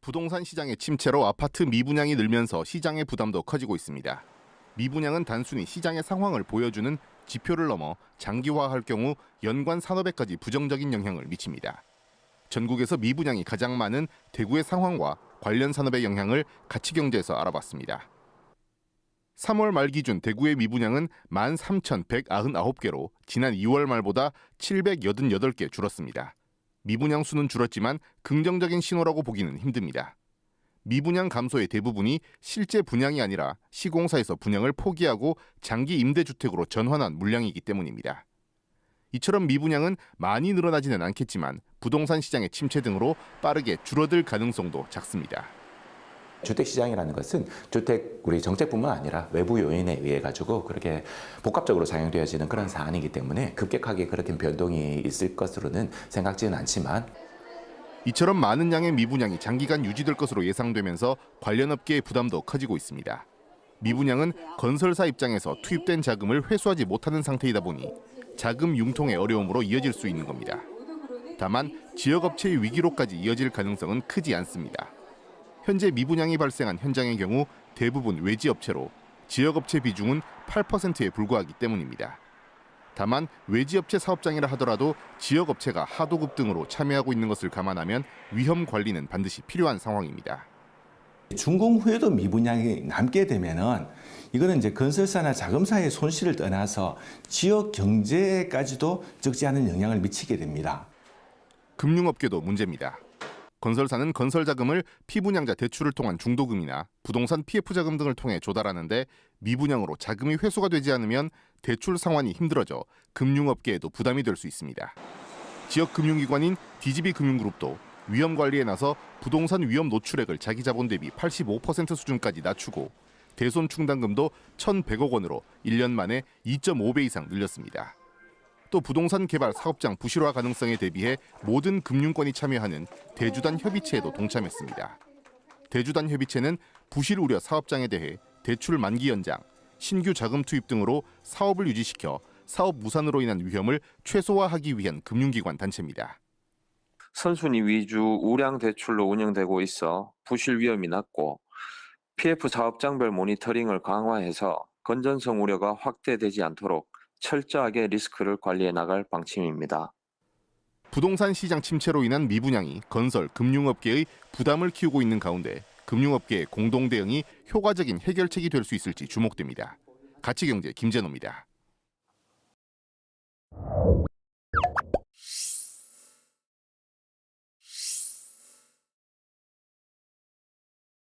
부동산 시장의 침체로 아파트 미분양이 늘면서 시장의 부담도 커지고 있습니다. 미분양은 단순히 시장의 상황을 보여주는 지표를 넘어 장기화할 경우 연관 산업에까지 부정적인 영향을 미칩니다. 전국에서 미분양이 가장 많은 대구의 상황과 관련 산업의 영향을 가치경제에서 알아봤습니다. 3월 말 기준 대구의 미분양은 13,199개로 지난 2월 말보다 788개 줄었습니다. 미분양 수는 줄었지만 긍정적인 신호라고 보기는 힘듭니다. 미분양 감소의 대부분이 실제 분양이 아니라 시공사에서 분양을 포기하고 장기 임대주택으로 전환한 물량이기 때문입니다. 이처럼 미분양은 많이 늘어나지는 않겠지만 부동산 시장의 침체 등으로 빠르게 줄어들 가능성도 작습니다. 주택 시장이라는 것은 주택 우리 정책뿐만 아니라 외부 요인에 의해 가지고 그렇게 복합적으로 작용되어지는 그런 사안이기 때문에 급격하게 그렇게 변동이 있을 것으로는 생각지는 않지만 이처럼 많은 양의 미분양이 장기간 유지될 것으로 예상되면서 관련 업계의 부담도 커지고 있습니다. 미분양은 건설사 입장에서 투입된 자금을 회수하지 못하는 상태이다 보니 자금 융통의 어려움으로 이어질 수 있는 겁니다. 다만 지역 업체의 위기로까지 이어질 가능성은 크지 않습니다. 현재 미분양이 발생한 현장의 경우 대부분 외지 업체로 지역 업체 비중은 8%에 불과하기 때문입니다. 다만 외지 업체 사업장이라 하더라도 지역 업체가 하도급 등으로 참여하고 있는 것을 감안하면 위험 관리는 반드시 필요한 상황입니다. 준공 후에도 미분양이 남게 되면은 이거는 이제 건설사나 자금사의 손실을 떠나서 지역 경제까지도 적지 않은 영향을 미치게 됩니다. 금융업계도 문제입니다. 건설사는 건설 자금을 피분양자 대출을 통한 중도금이나 부동산 PF 자금 등을 통해 조달하는데 미분양으로 자금이 회수가 되지 않으면 대출 상환이 힘들어져 금융업계에도 부담이 될 수 있습니다. 지역 금융기관인 DGB 금융그룹도 위험 관리에 나서 부동산 위험 노출액을 자기 자본 대비 85% 수준까지 낮추고 대손 충당금도 1,100억 원으로 1년 만에 2.5배 이상 늘렸습니다. 또 부동산 개발 사업장 부실화 가능성에 대비해 모든 금융권이 참여하는 대주단 협의체에도 동참했습니다. 대주단 협의체는 부실 우려 사업장에 대해 대출 만기 연장, 신규 자금 투입 등으로 사업을 유지시켜 사업 무산으로 인한 위험을 최소화하기 위한 금융기관 단체입니다. 선순위 위주 우량 대출로 운영되고 있어 부실 위험이 낮고 PF 사업장별 모니터링을 강화해서 건전성 우려가 확대되지 않도록 철저하게 리스크를 관리해 나갈 방침입니다. 부동산 시장 침체로 인한 미분양이 건설, 금융업계의 부담을 키우고 있는 가운데 금융업계의 공동 대응이 효과적인 해결책이 될 수 있을지 주목됩니다. 가치경제 김재노입니다.